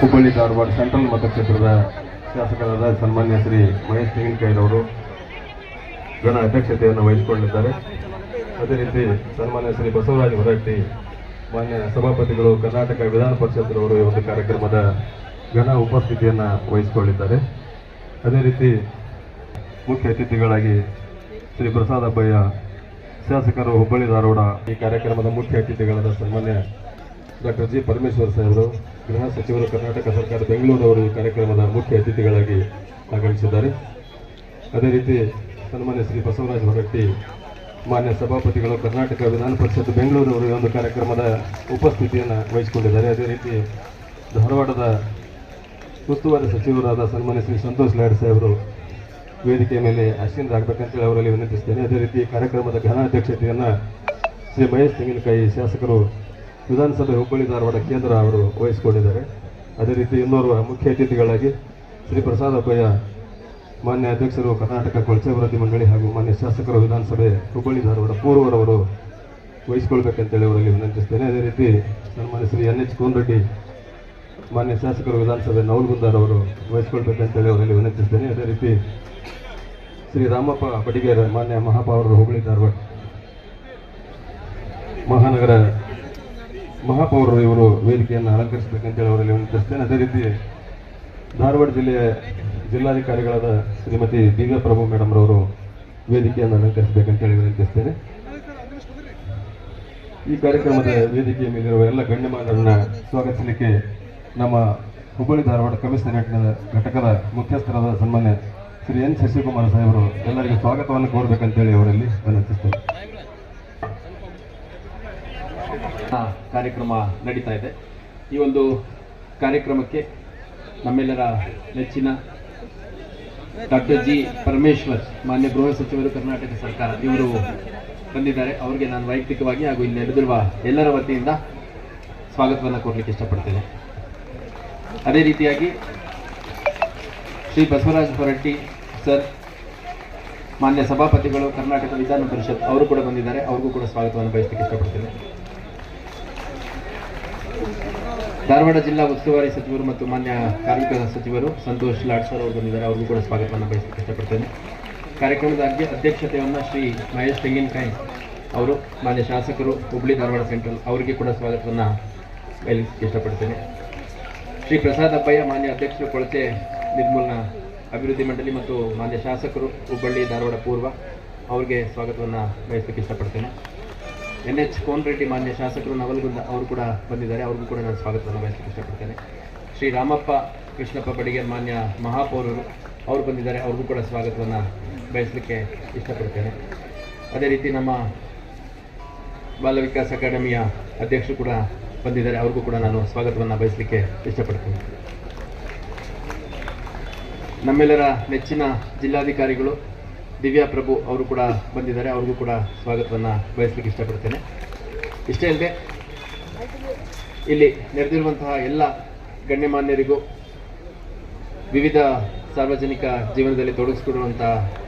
Hubballi Dharwad central ಮತಕ್ಷೇತ್ರದ ಶಾಸಕರಾದ ಸನ್ಮಾನ್ಯ ಶ್ರೀ ಮಹೇಶ್ ತೆಂಗಿನಕಾಯಿರವರು ಗಣ ಅಧ್ಯಕ್ಷತೆಯನ್ನು ವಹಿಸಿಕೊಂಡಿದ್ದಾರೆ. ಅದೇ ರೀತಿ ಸನ್ಮಾನ್ಯ ಶ್ರೀ ಬಸವರಾಜ ಹೊರಟ್ಟಿ, ಮಾನ್ಯ ಸಭಾಪತಿಗಳು ಕರ್ನಾಟಕ ವಿಧಾನ ಪರಿಷತ್ರವರು ಈ ಒಂದು ಕಾರ್ಯಕ್ರಮದ ಘನ ಉಪಸ್ಥಿತಿಯನ್ನು ವಹಿಸಿಕೊಂಡಿದ್ದಾರೆ. ಅದೇ ರೀತಿ ಮುಖ್ಯ ಅತಿಥಿಗಳಾಗಿ ಶ್ರೀ ಪ್ರಸಾದ್ ಅಬ್ಬಯ್ಯ, ಶಾಸಕರು ಹುಬ್ಬಳ್ಳಿ ಧಾರವಾಡ ಈ ಕಾರ್ಯಕ್ರಮದ ಮುಖ್ಯ ಅತಿಥಿಗಳಾದ ಸನ್ಮಾನ್ಯ ಡಾಕ್ಟರ್ ಜಿ ಪರಮೇಶ್ವರ್ ಸಾಹೇಬರು, ಗೃಹ ಸಚಿವರು ಕರ್ನಾಟಕ ಸರ್ಕಾರ ಬೆಂಗಳೂರವರು ಈ ಕಾರ್ಯಕ್ರಮದ ಮುಖ್ಯ ಅತಿಥಿಗಳಾಗಿ ಆಗಮಿಸಿದ್ದಾರೆ. ಅದೇ ರೀತಿ ಸನ್ಮಾನ್ಯ ಶ್ರೀ ಬಸವರಾಜ ಹೊರಟ್ಟಿ, ಮಾನ್ಯ ಸಭಾಪತಿಗಳು, ಕರ್ನಾಟಕ ವಿಧಾನ ಪರಿಷತ್ ಬೆಂಗಳೂರವರು ಈ ಒಂದು ಕಾರ್ಯಕ್ರಮದ ಉಪಸ್ಥಿತಿಯನ್ನು ವಹಿಸಿಕೊಂಡಿದ್ದಾರೆ. ಅದೇ ರೀತಿ ಧಾರವಾಡದ ಉಸ್ತುವಾರಿ ಸಚಿವರಾದ ಸನ್ಮಾನ್ಯ ಶ್ರೀ ಸಂತೋಷ್ ಲಾಡ್ ಸಾಹೇಬರು ವೇದಿಕೆ ಮೇಲೆ ಆಶೀನರಾಗಬೇಕಂತೇಳಿ ಅವರಲ್ಲಿ ವಿನಂತಿಸ್ತೇನೆ. ಅದೇ ರೀತಿ ಕಾರ್ಯಕ್ರಮದ ಘನ ಅಧ್ಯಕ್ಷತೆಯನ್ನು ಶ್ರೀ ಮಹೇಶ್ ತೆಂಗಿನಕಾಯಿ ಶಾಸಕರು ವಿಧಾನಸಭೆ ಹುಬ್ಬಳ್ಳಿ ಧಾರವಾಡ ಕೇಂದ್ರ ಅವರು ವಹಿಸಿಕೊಂಡಿದ್ದಾರೆ. ಅದೇ ರೀತಿ ಇನ್ನೋರ್ವ ಮುಖ್ಯ ಅತಿಥಿಗಳಾಗಿ ಶ್ರೀ ಪ್ರಸಾದ್ ಅಪ್ಪಯ್ಯ ಮಾನ್ಯ ಅಧ್ಯಕ್ಷರು ಕರ್ನಾಟಕ ಕೊಳಚೆ ಅಭಿವೃದ್ಧಿ ಮಂಡಳಿ ಹಾಗೂ ಮಾನ್ಯ ಶಾಸಕರು ವಿಧಾನಸಭೆ ಹುಬ್ಬಳ್ಳಿ ಧಾರವಾಡ ಪೂರ್ವರವರು ವಹಿಸಿಕೊಳ್ಬೇಕಂತೇಳಿ ಅವರಲ್ಲಿ ವಿನಂತಿಸ್ತೇನೆ ಅದೇ ರೀತಿ ಸನ್ಮಾನ್ಯ ಶ್ರೀ ಎನ್ ಎಚ್ ಕೋನ್ರೆಡ್ಡಿ ಮಾನ್ಯ ಶಾಸಕರು ವಿಧಾನಸಭೆ ನವಲ್ಗುಂದಾರ್ ಅವರು ವಹಿಸಿಕೊಳ್ಬೇಕಂತೇಳಿ ಅವರಲ್ಲಿ ವಿನಂತಿಸ್ತೇನೆ ಅದೇ ರೀತಿ ಶ್ರೀ ರಾಮಪ್ಪ ಬಡಿಗೇರ ಮಾನ್ಯ ಮಹಾಪೌರರು ಹುಬ್ಬಳ್ಳಿ ಧಾರವಾಡ ಮಹಾನಗರ ಮಹಾಪೌರರು ಇವರು ವೇದಿಕೆಯನ್ನು ಅಲಂಕರಿಸಬೇಕಂತೇಳಿ ಅವರಲ್ಲಿ ವಿನಂತಿಸ್ತೇನೆ ಅದೇ ರೀತಿ ಧಾರವಾಡ ಜಿಲ್ಲೆಯ ಜಿಲ್ಲಾಧಿಕಾರಿಗಳಾದ ಶ್ರೀಮತಿ ದಿವ್ಯಾ ಪ್ರಭು ಮೇಡಮ್ ರವರು ವೇದಿಕೆಯನ್ನು ಅಲಂಕರಿಸಬೇಕಂತೇಳಿ ವಿನಂತಿಸ್ತೇನೆ ಈ ಕಾರ್ಯಕ್ರಮದ ವೇದಿಕೆಯ ಮೇಲಿರುವ ಎಲ್ಲ ಗಣ್ಯಮಾನ್ಯರನ್ನ ಸ್ವಾಗತಿಸಲಿಕ್ಕೆ ನಮ್ಮ ಹುಬ್ಬಳ್ಳಿ ಧಾರವಾಡ ಕಮಿಷನರೇಟ್ನ ಘಟಕದ ಮುಖ್ಯಸ್ಥರಾದ ಸನ್ಮಾನ್ಯ ಶ್ರೀ ಎನ್ ಶಶಿಕುಮಾರ್ ಸಾಹೇಬರು ಎಲ್ಲರಿಗೂ ಸ್ವಾಗತವನ್ನು ಕೋರಬೇಕಂತೇಳಿ ಅವರಲ್ಲಿ ವಿನಂತಿಸ್ತೇನೆ. ಕಾರ್ಯಕ್ರಮ ನಡೀತಾ ಇದೆ. ಈ ಒಂದು ಕಾರ್ಯಕ್ರಮಕ್ಕೆ ನಮ್ಮೆಲ್ಲರ ನೆಚ್ಚಿನ ಡಾಕ್ಟರ್ ಜಿ ಪರಮೇಶ್ವರ್, ಮಾನ್ಯ ಗೃಹ ಸಚಿವರು, ಕರ್ನಾಟಕ ಸರ್ಕಾರ ಇವರು ಬಂದಿದ್ದಾರೆ. ಅವರಿಗೆ ನಾನು ವೈಯಕ್ತಿಕವಾಗಿ ಹಾಗೂ ಇಲ್ಲಿ ನಡೆದಿರುವ ಎಲ್ಲರ ವತಿಯಿಂದ ಸ್ವಾಗತವನ್ನು ಕೊಡಲಿಕ್ಕೆ ಇಷ್ಟಪಡ್ತೇನೆ. ಅದೇ ರೀತಿಯಾಗಿ ಶ್ರೀ ಬಸವರಾಜ ಹೊರಟ್ಟಿ ಸರ್, ಮಾನ್ಯ ಸಭಾಪತಿಗಳು, ಕರ್ನಾಟಕ ವಿಧಾನ ಪರಿಷತ್, ಅವರು ಕೂಡ ಬಂದಿದ್ದಾರೆ. ಅವ್ರಿಗೂ ಕೂಡ ಸ್ವಾಗತವನ್ನು ಬಯಸಲಿಕ್ಕೆ ಇಷ್ಟಪಡ್ತೇನೆ. ಧಾರವಾಡ ಜಿಲ್ಲಾ ಉಸ್ತುವಾರಿ ಸಚಿವರು ಮತ್ತು ಮಾನ್ಯ ಕಾರ್ಮಿಕ ಸಚಿವರು ಸಂತೋಷ್ ಲಾಡ್ ಸರ್ ಅವರು ಬಂದಿದ್ದಾರೆ ಅವ್ರಿಗೂ ಕೂಡ ಸ್ವಾಗತವನ್ನು ಬಯಸಲಿಕ್ಕೆ ಇಷ್ಟಪಡ್ತೇನೆ. ಕಾರ್ಯಕ್ರಮದ ಅಧ್ಯ ಅಧ್ಯಕ್ಷತೆಯನ್ನು ಶ್ರೀ ಮಹೇಶ್ ತೆಂಗಿನಕಾಯಿ ಅವರು, ಮಾನ್ಯ ಶಾಸಕರು ಹುಬ್ಬಳ್ಳಿ ಧಾರವಾಡ ಸೆಂಟ್ರಲ್ ಅವರಿಗೆ ಕೂಡ ಸ್ವಾಗತವನ್ನು ಬಯಲಿಕ್ಕೆ ಇಷ್ಟಪಡ್ತೇನೆ. ಶ್ರೀ ಪ್ರಸಾದ್ ಅಬ್ಬಯ್ಯ ಮಾನ್ಯ ಅಧ್ಯಕ್ಷರು ಕೊಳಚೆ ನಿರ್ಮೂಲನಾ ಅಭಿವೃದ್ಧಿ ಮಂಡಳಿ ಮತ್ತು ಮಾನ್ಯ ಶಾಸಕರು, ಹುಬ್ಬಳ್ಳಿ ಧಾರವಾಡ ಪೂರ್ವ ಅವರಿಗೆ ಸ್ವಾಗತವನ್ನು ಬಯಸಲಿಕ್ಕೆ ಇಷ್ಟಪಡ್ತೇನೆ. ಎನ್ ಎಚ್ ಕೋನರೆಡ್ಡಿ ಮಾನ್ಯ ಶಾಸಕರು ನವಲಗುಂದ ಅವರು ಕೂಡ ಬಂದಿದ್ದಾರೆ. ಅವ್ರಿಗೂ ಕೂಡ ನಾನು ಸ್ವಾಗತವನ್ನು ಬಯಸಲಿಕ್ಕೆ ಇಷ್ಟಪಡ್ತೇನೆ. ಶ್ರೀ ರಾಮಪ್ಪ ಕೃಷ್ಣಪ್ಪ ಬಡಿಗೆ ಮಾನ್ಯ ಮಹಾಪೌರರು ಅವರು ಬಂದಿದ್ದಾರೆ. ಅವ್ರಿಗೂ ಕೂಡ ಸ್ವಾಗತವನ್ನು ಬಯಸಲಿಕ್ಕೆ ಇಷ್ಟಪಡ್ತೇನೆ. ಅದೇ ರೀತಿ ನಮ್ಮ ಬಾಲ ವಿಕಾಸ್ ಅಕಾಡೆಮಿಯ ಅಧ್ಯಕ್ಷರು ಕೂಡ ಬಂದಿದ್ದಾರೆ. ಅವ್ರಿಗೂ ಕೂಡ ನಾನು ಸ್ವಾಗತವನ್ನು ಬಯಸಲಿಕ್ಕೆ ಇಷ್ಟಪಡ್ತೇನೆ. ನಮ್ಮೆಲ್ಲರ ನೆಚ್ಚಿನ ಜಿಲ್ಲಾಧಿಕಾರಿಗಳು ದಿವ್ಯಾ ಪ್ರಭು ಅವರು ಕೂಡ ಬಂದಿದ್ದಾರೆ. ಅವ್ರಿಗೂ ಕೂಡ ಸ್ವಾಗತವನ್ನು ಬಯಸಲಿಕ್ಕೆ ಇಷ್ಟಪಡ್ತೇನೆ. ಇಷ್ಟೇ ಅಲ್ಲದೆ ಇಲ್ಲಿ ನೆರೆದಿರುವಂತಹ ಎಲ್ಲ ಗಣ್ಯಮಾನ್ಯರಿಗೂ ವಿವಿಧ ಸಾರ್ವಜನಿಕ ಜೀವನದಲ್ಲಿ ತೊಡಗಿಸಿಕೊಳ್ಳುವಂತಹ